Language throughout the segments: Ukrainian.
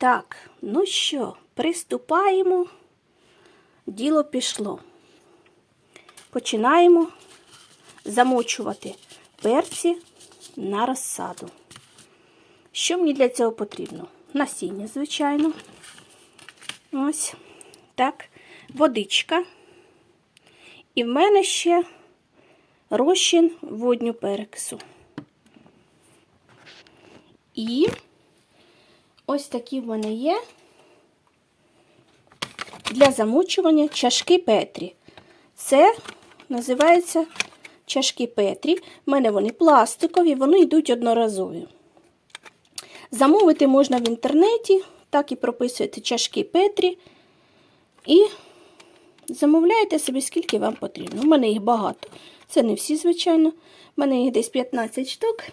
Так, ну що, приступаємо. Діло пішло. Починаємо замочувати перці на розсаду. Що мені для цього потрібно? Насіння, звичайно. Ось так, водичка. І в мене ще розчин водню перекису. І ось такі в мене є для замочування чашки Петрі. Це називається чашки Петрі. В мене вони пластикові, вони йдуть одноразові. Замовити можна в інтернеті, так і прописуєте чашки Петрі. І замовляєте собі, скільки вам потрібно. У мене їх багато. Це не всі, звичайно. У мене їх десь 15 штук.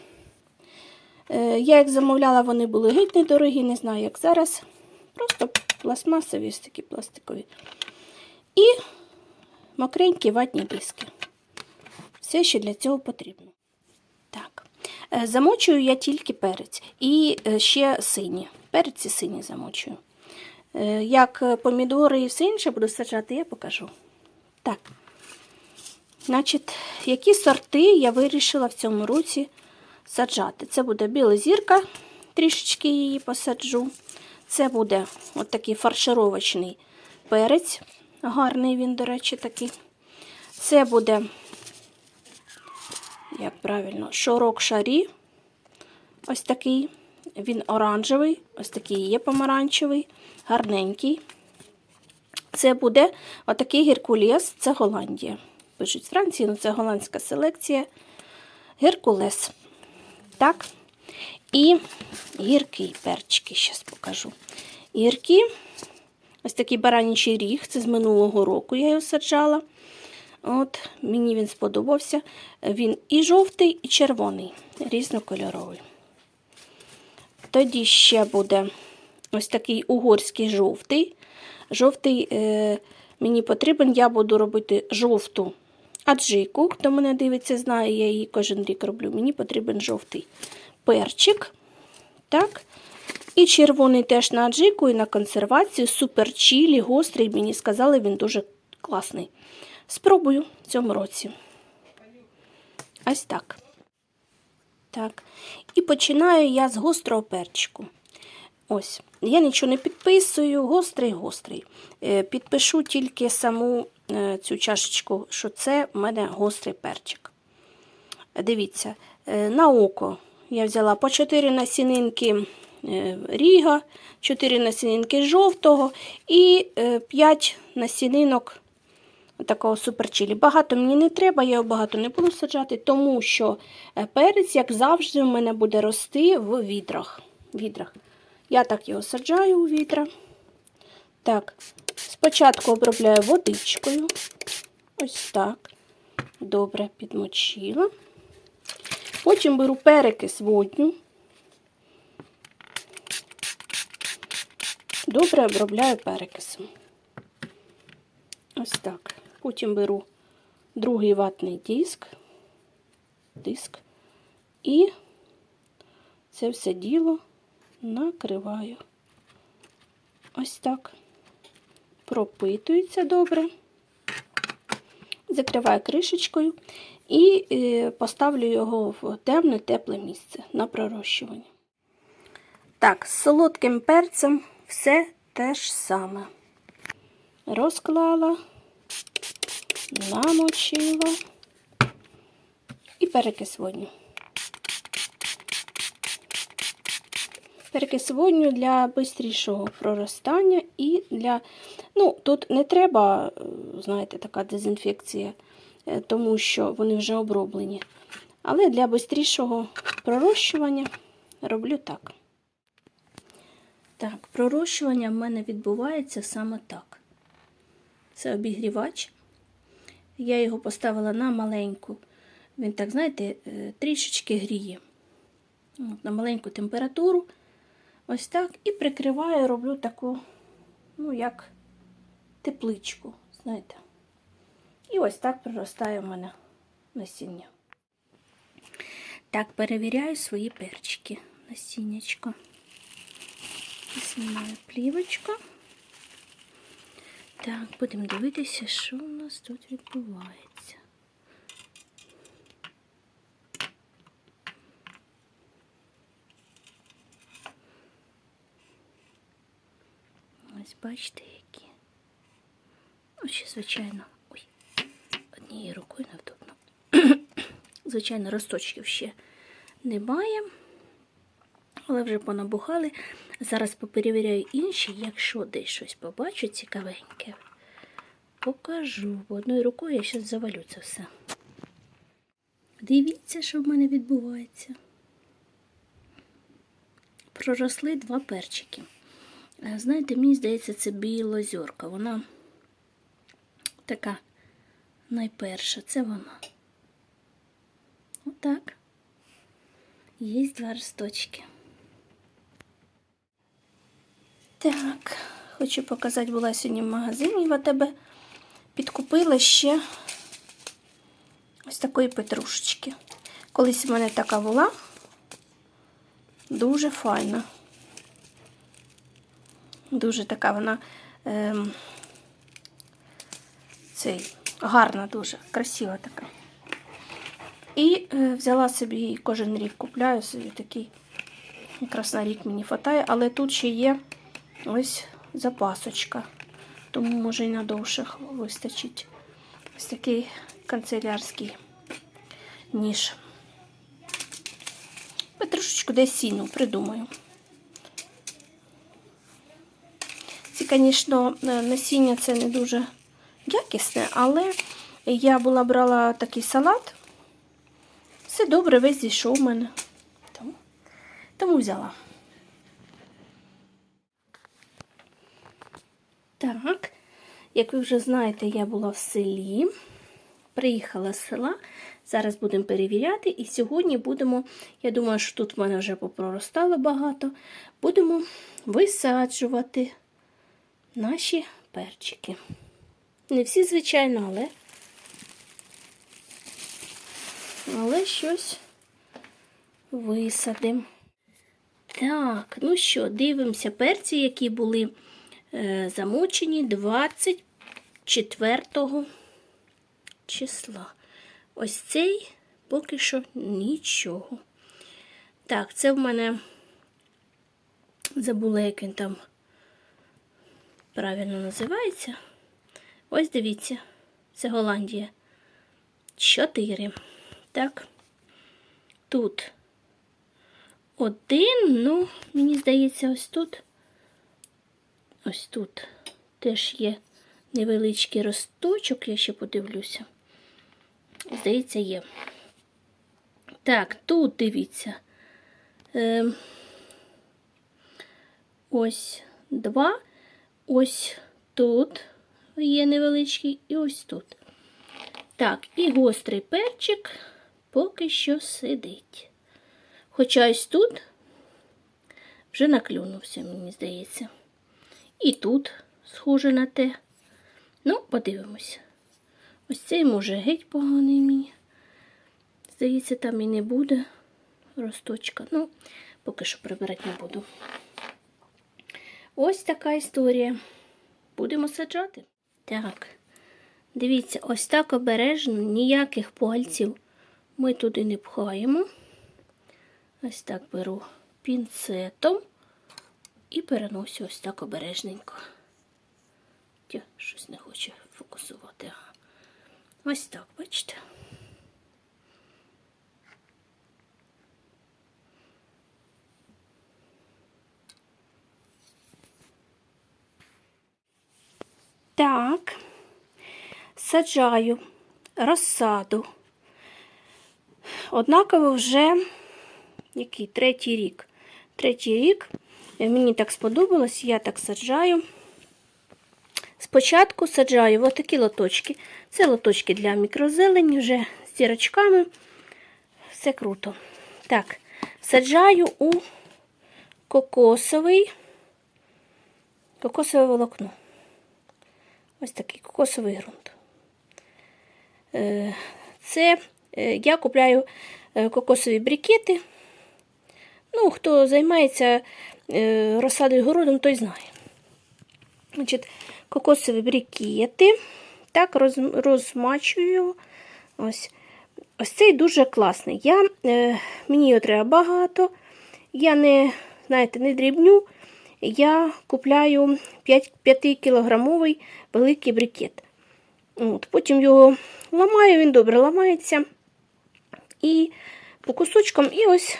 Е, Я їх замовляла, вони були геть недорогі, не знаю, як зараз. Просто пластмасові, ось такі пластикові. І мокренькі ватні диски. Все, що для цього потрібно. Так. Е, Замочую я тільки перець і е, ще сині. Перець і сині замочую. Як помідори і все інше буду саджати, я покажу. Так. Значить, які сорти я вирішила в цьому році саджати. Це буде біла зірка, трішечки її посаджу. Це буде от такий фаршировочний перець. Гарний він, до речі, такий. Це буде, як правильно, шорок шарі. Ось такий. Він оранжевий, ось такий є помаранчевий, гарненький. Це буде отакий геркулес, це Голландія. Пишуть з Франції, ну це голландська селекція. Геркулес. Так. І гіркий перчики, зараз покажу. Гіркі, ось такий баранічий ріг, це з минулого року я його саджала. От, Мені він сподобався. Він і жовтий, і червоний, різнокольоровий. Тоді ще буде ось такий угорський жовтий. Жовтий е, мені потрібен, я буду робити жовту аджику. Хто мене дивиться, знає, я її кожен рік роблю. Мені потрібен жовтий перчик. Так. І червоний теж на аджику і на консервацію. Супер чілі, гострий. Мені сказали, він дуже класний. Спробую в цьому році. Ось так. Так. І починаю я з гострого перчику. Ось, я нічого не підписую, гострий, гострий. Е, Підпишу тільки саму цю чашечку, що це в мене гострий перчик. Дивіться, е, на око я взяла по 4 насінинки е, ріга, 4 насінинки жовтого і 5 насінинок такого суперчилі. Багато мені не треба, я його багато не буду саджати, тому що е, перець, як завжди, у мене буде рости в відрах. відрах. Я так його саджаю у відра. Так, спочатку обробляю водичкою. Ось так. Добре підмочила. Потім беру перекис водню. Добре обробляю перекисом. Ось так. Потім беру другий ватний диск, диск і це все діло накриваю. Ось так. Пропитується добре. Закриваю кришечкою і е, поставлю його в темне, тепле місце на пророщування. Так, з солодким перцем все те ж саме. Розклала, намочила і перекис водню. Перекис водню для швидшого проростання і для. Ну, тут не треба, е, знаєте, така дезінфекція, е, тому що вони вже оброблені. Але для швидшого пророщування роблю так. Так, пророщування в мене відбувається саме так. Це обігрівач. Я його поставила на маленьку. Він, так, знаєте, е, трішечки гріє. На маленьку температуру. Ось так. І прикриваю, роблю таку, ну, як тепличку, знаєте. І ось так проростає в мене насіння. Так, перевіряю свої перчики насіннячко. Знімаю плівочку. Так, будемо дивитися, що у нас тут відбувається. Ось бачите, які. Ось ще, звичайно, ой, однією рукою невдобно. звичайно, росточків ще немає, але вже понабухали. Зараз поперевіряю інші, якщо десь щось побачу цікавеньке, покажу. Одною рукою я зараз завалю це все. Дивіться, що в мене відбувається. Проросли два перчики. Е, Знаєте, мені здається, це білозорка. Вона така найперша. Це вона. Отак. Є два росточки. Так, хочу показати, була сьогодні в магазині в АТБ. Підкупила ще ось такої петрушечки. Колись в мене така була. Дуже файна. Дуже така вона ем, цей, гарна, дуже, красива така. І е, взяла собі кожен рік купляю собі такий. Якраз на рік мені вистачає, але тут ще є ось запасочка. Тому може і надовше вистачить. Ось такий канцелярський ніж. Петрушечку десь сіну придумаю. Звісно, насіння це не дуже якісне, але я була брала такий салат. Все добре, весь зійшов у мене. Тому, тому взяла. Так, як ви вже знаєте, я була в селі. Приїхала з села. Зараз будемо перевіряти. І сьогодні будемо, я думаю, що тут в мене вже попроростало багато. Будемо висаджувати наші перчики. Не всі, звичайно, але, але щось висадимо. Так, ну що, дивимося перці, які були е, замочені 24 числа. Ось цей поки що нічого. Так, це в мене забула, як він там правильно називається. Ось дивіться, це Голландія. Чотири. Так. Тут один, ну, мені здається, ось тут. Ось тут теж є невеличкий росточок, я ще подивлюся. Здається, є. Так, тут дивіться. Е, ось два. Ось тут є невеличкий, і ось тут. Так, і гострий перчик поки що сидить. Хоча ось тут вже наклюнувся, мені здається. І тут схоже на те. Ну, подивимось. Ось цей може геть поганий мені. Здається, там і не буде росточка. Ну, поки що прибирати не буду. Ось така історія. Будемо саджати. Так, дивіться, ось так обережно, ніяких пальців ми туди не пхаємо. Ось так беру пінцетом і переносю ось так обережненько. Тя, щось не хоче фокусувати. Ось так, бачите? Так, саджаю розсаду. Однаково вже який третій рік. Третій рік мені так сподобалось, я так саджаю. Спочатку саджаю ось такі лоточки. Це лоточки для мікрозелені, вже з дірочками. Все круто. Так, саджаю у кокосовий, кокосове волокно. Ось такий кокосовий ґрунт. Е, Це е, я купляю е, кокосові брикети. Ну, хто займається розсадою городом, той знає. Значить, кокосові брикети. Так, роз, розмачую. Ось. Ось цей дуже класний. Я, е, мені його треба багато. Я не, знаєте, не дрібню. Я купляю 5, 5-кілограмовий великий брикет. От, потім його ламаю, він добре ламається. І по кусочкам, і ось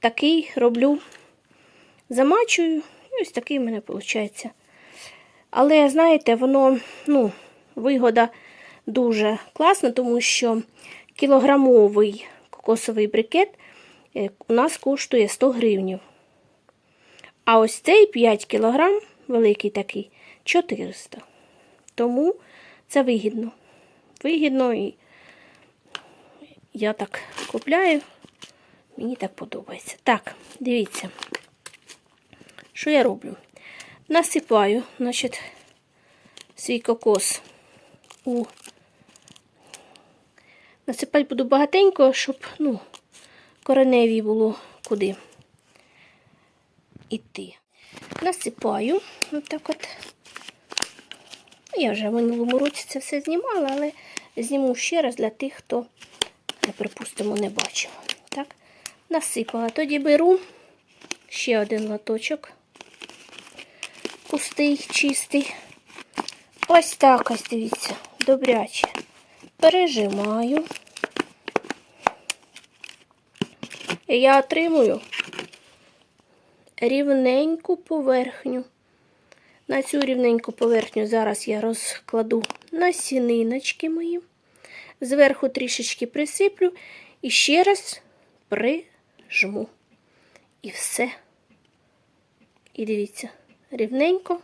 такий роблю, замачую, і ось такий в мене виходить. Але, знаєте, воно, ну, вигода дуже класна, тому що кілограмовий кокосовий брикет е, у нас коштує 100 гривнів. А ось цей 5 кілограм, великий такий, 400. Тому це вигідно. Вигідно і я так купляю. Мені так подобається. Так, дивіться, що я роблю? Насипаю, значить, свій кокос у. Насипати буду багатенько, щоб, ну, кореневі було куди іти. Насипаю, отак от. Я вже в минулому році це все знімала, але зніму ще раз для тих, хто, припустимо, не бачив. Так, насипала. Тоді беру ще один лоточок. Пустий, чистий. Ось так ось, дивіться, добряче. Пережимаю. І я отримую рівненьку поверхню. На цю рівненьку поверхню зараз я розкладу насіниночки мої. Зверху трішечки присиплю і ще раз прижму. І все. І дивіться, рівненько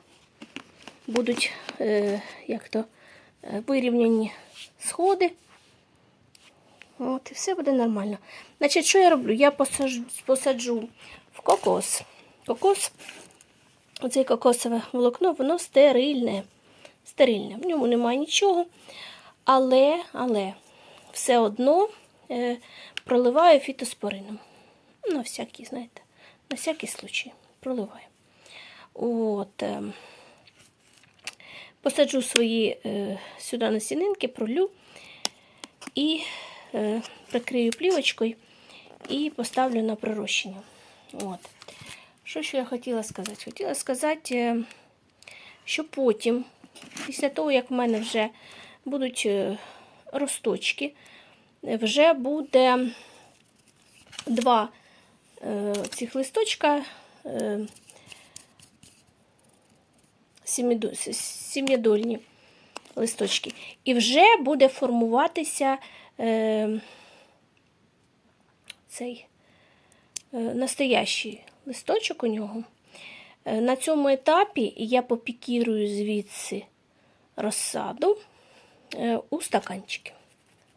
будуть е, як то, е, вирівняні сходи. От, і все буде нормально. Значить, що я роблю? Я посаджу, посаджу в кокос. Кокос, оцей кокосове волокно, воно стерильне. Стерильне. В ньому немає нічого. Але, але все одно е, проливаю фітоспорином. На всякий, знаєте, на всякий случай проливаю. От, е, посаджу свої е, сюди насінинки, пролю і е, прикрию плівочкою і поставлю на пророщення. От. Що ще я хотіла сказати? Хотіла сказати, е, що потім, після того, як в мене вже будуть е, росточки, вже буде два е, цих листочка сім'ядо- сім'ядольні листочки. І вже буде формуватися цей настоящий листочок у нього. Е, На цьому етапі я попікірую звідси розсаду е, у стаканчики.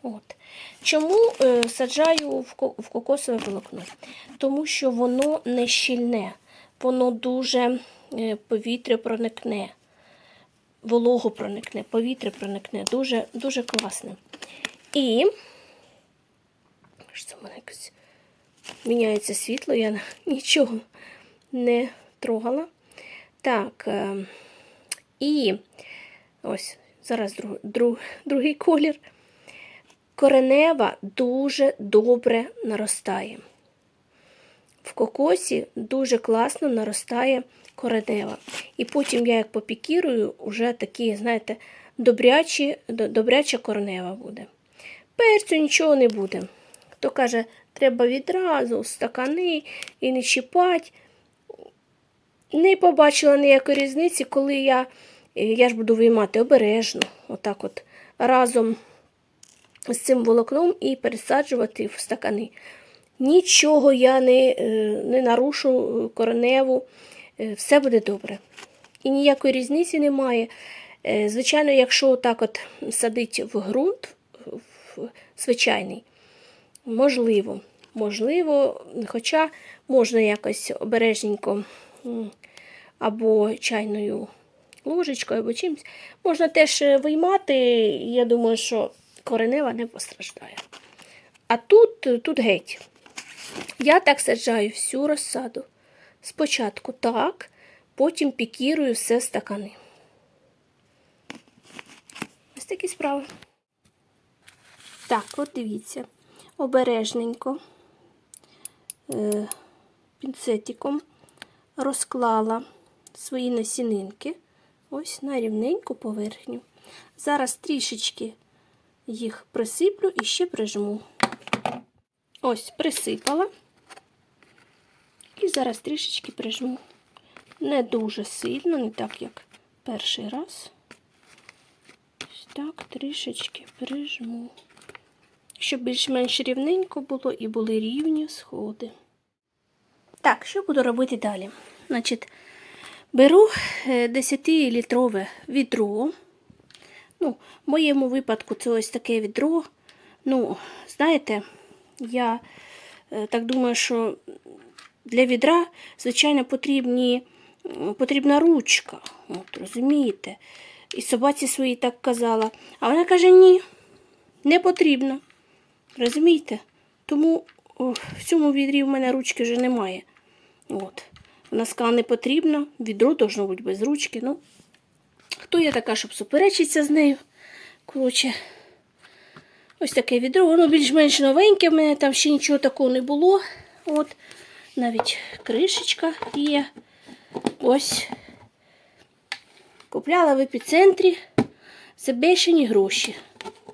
От. Чому е, саджаю в кокосове волокно? Тому що воно не щільне, воно дуже повітря проникне, вологу проникне, повітря проникне, дуже, дуже класне. І що це в мене якось міняється світло, я нічого не трогала. Так, е, і ось зараз друг, друг, другий колір. Коренева дуже добре наростає. В кокосі дуже класно наростає коренева. І потім я як попікірую, вже такі, знаєте, добряча коренева буде. Перцю нічого не буде. Хто каже, треба відразу в стакани і не чіпати. Не побачила ніякої різниці, коли я, е, я ж буду виймати обережно, отак от разом з цим волокном і пересаджувати в стакани. Нічого я не, е, не нарушу е, кореневу, все буде добре. І ніякої різниці немає. Звичайно, якщо так от садить в ґрунт, в звичайний, можливо, можливо, хоча можна якось обережненько або чайною ложечкою, або чимось, можна теж е, виймати, я думаю, що коренева не постраждає. А тут, тут геть. Я так саджаю всю розсаду. Спочатку так, потім пікірую все в стакани. Ось такі справи. Так, от дивіться, обережненько е, пінцетиком розклала свої насінинки ось на рівненьку поверхню. Зараз трішечки їх присиплю і ще прижму. Ось, присипала. І зараз трішечки прижму. Не дуже сильно, не так, як перший раз. Ось так, трішечки прижму. Щоб більш-менш рівненько було і були рівні сходи. Так, що буду робити далі? Значить, беру 10-літрове відро. Ну, в моєму випадку це ось таке відро. Ну, знаєте, я е, так думаю, що для відра, звичайно, потрібні, потрібна ручка. От, розумієте? І собаці своїй так казала. А вона каже, ні, не потрібно. Розумієте? Тому в цьому відрі в мене ручки вже немає. От. Вона сказала, не потрібно, відро должно бути без ручки. Ну, хто я така, щоб суперечитися з нею? Коротше, ось таке відро, воно більш-менш новеньке, в мене там ще нічого такого не було. От, навіть кришечка є. Ось. Купляла в епіцентрі за бешені гроші.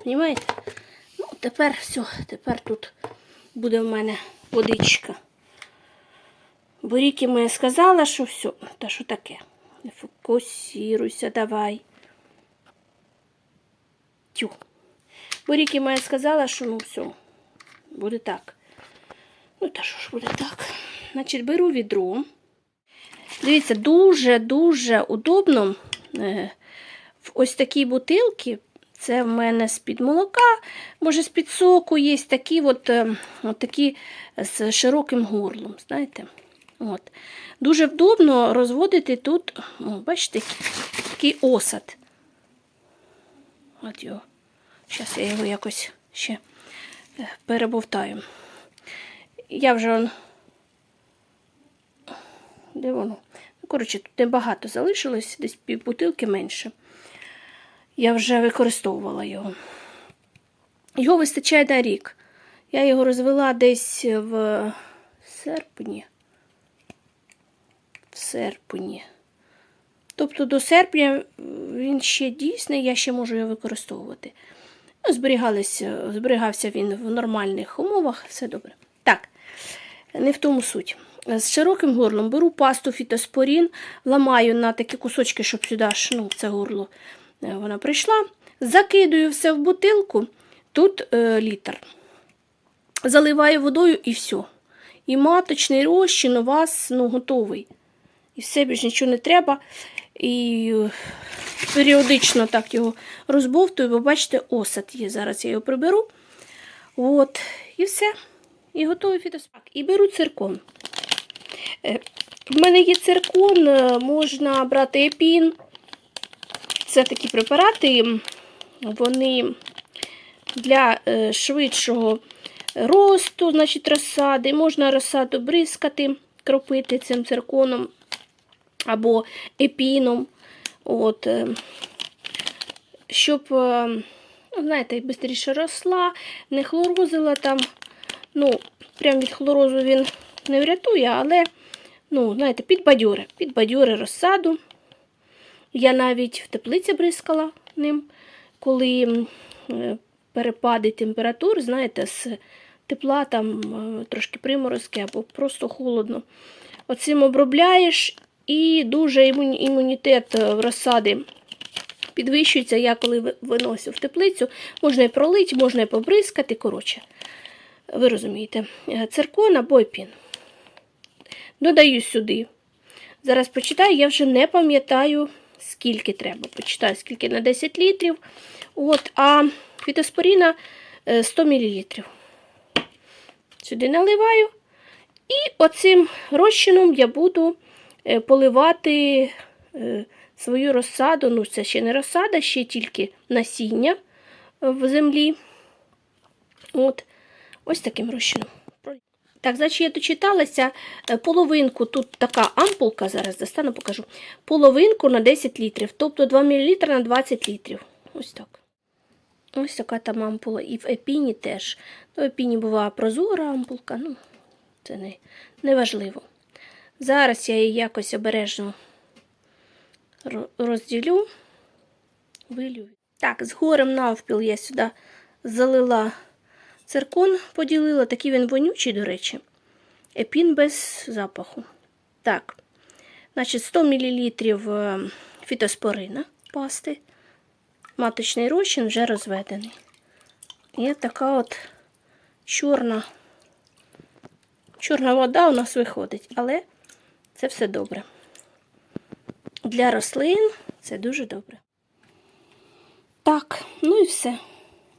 Понімаєте? Тепер все, тепер тут буде в мене водичка. Бо Рікі мені сказала, що все, та що таке? Не фокусируйся, давай. Тю. Бо Рікі мені сказала, що ну все, буде так. Ну, та що ж буде так? Значить, беру відро. Дивіться, дуже-дуже удобно е, в ось такій бутилці. Це в мене з-під молока, може, з-під соку є такі от, е, от такі з широким горлом. знаєте. От. Дуже вдобно розводити тут, о, бачите, такий осад. От його. Зараз я його якось ще е, перебовтаю. Я вже. Де воно? Ну, коротше, тут небагато залишилось, десь пів бутилки менше. Я вже використовувала його. Його вистачає на рік. Я його розвела десь в серпні. В серпні. Тобто до серпня він ще дійсний, я ще можу його використовувати. Ну, зберігався він в нормальних умовах, все добре. Так, не в тому суть. З широким горлом беру пасту фітоспорін, ламаю на такі кусочки, щоб сюди ну, це горло вона прийшла. Закидую все в бутилку, тут е, літр. Заливаю водою і все. І маточний розчин у вас ну, готовий. І все більш нічого не треба. І е, періодично так його розбовтую, бо бачите, осад є. Зараз я його приберу. От, і все. І готовий фітоспак. І беру циркон. Е, В мене є циркон, е, можна брати епін. Це такі препарати, вони для е, швидшого росту, значить, розсади. Можна розсаду бризкати, кропити цим цирконом або епіном. От, е, щоб, е, ну, знаєте, швидше росла, не хлорозила там. Ну, прям від хлорозу він не врятує, але, ну, знаєте, підбадьори, підбадьори розсаду. Я навіть в теплиці бризкала ним, коли е, перепади температур, знаєте, з тепла там е, трошки приморозки або просто холодно. Оцим обробляєш і дуже імунітет е, розсади підвищується. Я коли ви- виносю в теплицю, можна і пролити, можна і побризкати. Коротше, ви розумієте, циркон або епін. Додаю сюди. Зараз почитаю, я вже не пам'ятаю, скільки треба. Почитаю, скільки на 10 літрів. От, а фітоспоріна е, 100 мл. Сюди наливаю. І оцим розчином я буду е, поливати е, свою розсаду. Ну, це ще не розсада, ще тільки насіння в землі. От, ось таким розчином. Так, значить, я дочиталася е, половинку, тут така ампулка, зараз достану, покажу. Половинку на 10 літрів, тобто 2 мл на 20 літрів. Ось так. Ось така там ампула. І в епіні теж. Ну, в епіні буває прозора ампулка, ну, це не, не важливо. Зараз я її якось обережно розділю, вилю. Так, з горем навпіл я сюди залила циркон, поділила. Такий він вонючий, до речі. Епін без запаху. Так, значить, 100 мл е, фітоспорина пасти. Маточний розчин вже розведений. І така от чорна, чорна вода у нас виходить, але це все добре. Для рослин це дуже добре. Так, ну і все.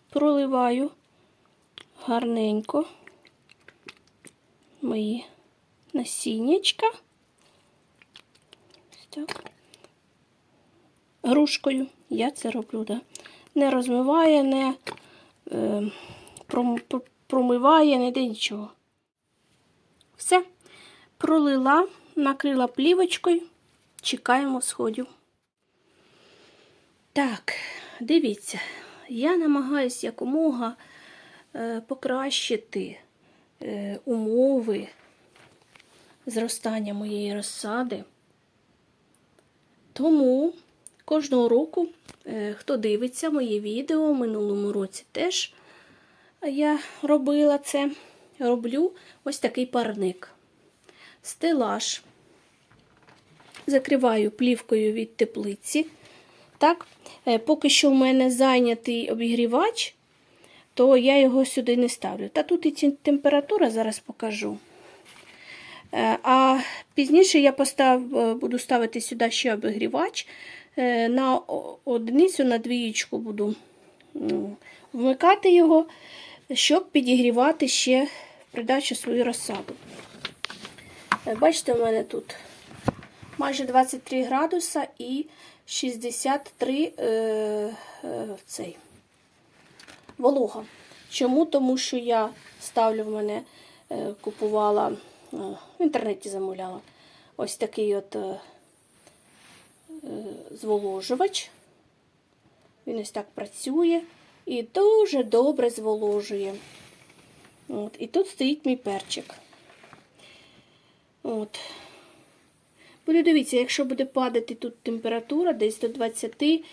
Проливаю гарненько мої насіннячка. Так. Грушкою я це роблю, да. Не розмиває, не е, пром- промиває, не де нічого. Все. Пролила, накрила плівочкою, чекаємо сходів. Так, дивіться, я намагаюся якомога покращити е, умови зростання моєї розсади. Тому кожного року, е, хто дивиться моє відео, в минулому році теж я робила це, роблю ось такий парник. Стелаж. Закриваю плівкою від теплиці. Так, е, поки що в мене зайнятий обігрівач, то я його сюди не ставлю. Та тут і температура зараз покажу. Е, А пізніше я постав, е, буду ставити сюди ще обігрівач. Е, На одиницю, на двієчку буду вмикати його, щоб підігрівати ще придачу свою розсаду. Бачите, у мене тут майже 23 градуса і 63 е, е, волога. Чому? Тому що я ставлю в мене, е, купувала, е, в інтернеті замовляла ось такий от е, зволожувач. Він ось так працює і дуже добре зволожує. От, і тут стоїть мій перчик. От. Буде дивіться, якщо буде падати тут температура десь до 20,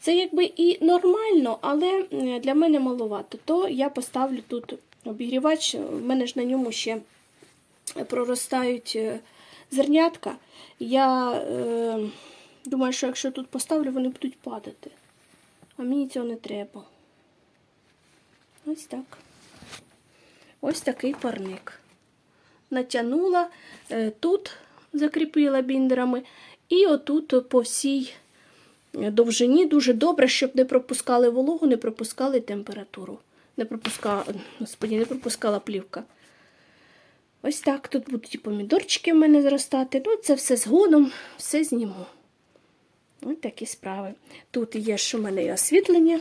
це якби і нормально, але для мене маловато. То я поставлю тут обігрівач, в мене ж на ньому ще проростають е, зернятка. Я е, думаю, що якщо тут поставлю, вони будуть падати. А мені цього не треба. Ось так. Ось такий парник. Натягнула, е, тут закріпила біндерами, і отут по всій довжині дуже добре, щоб не пропускали вологу, не пропускали температуру. Не пропускала, господі, не пропускала плівка. Ось так. Тут будуть і помідорчики в мене зростати. Ну, це все згодом, все зніму. Ось такі справи. Тут є ж у мене і освітлення,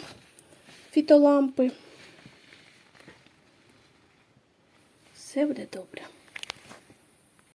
фітолампи. Все буде добре.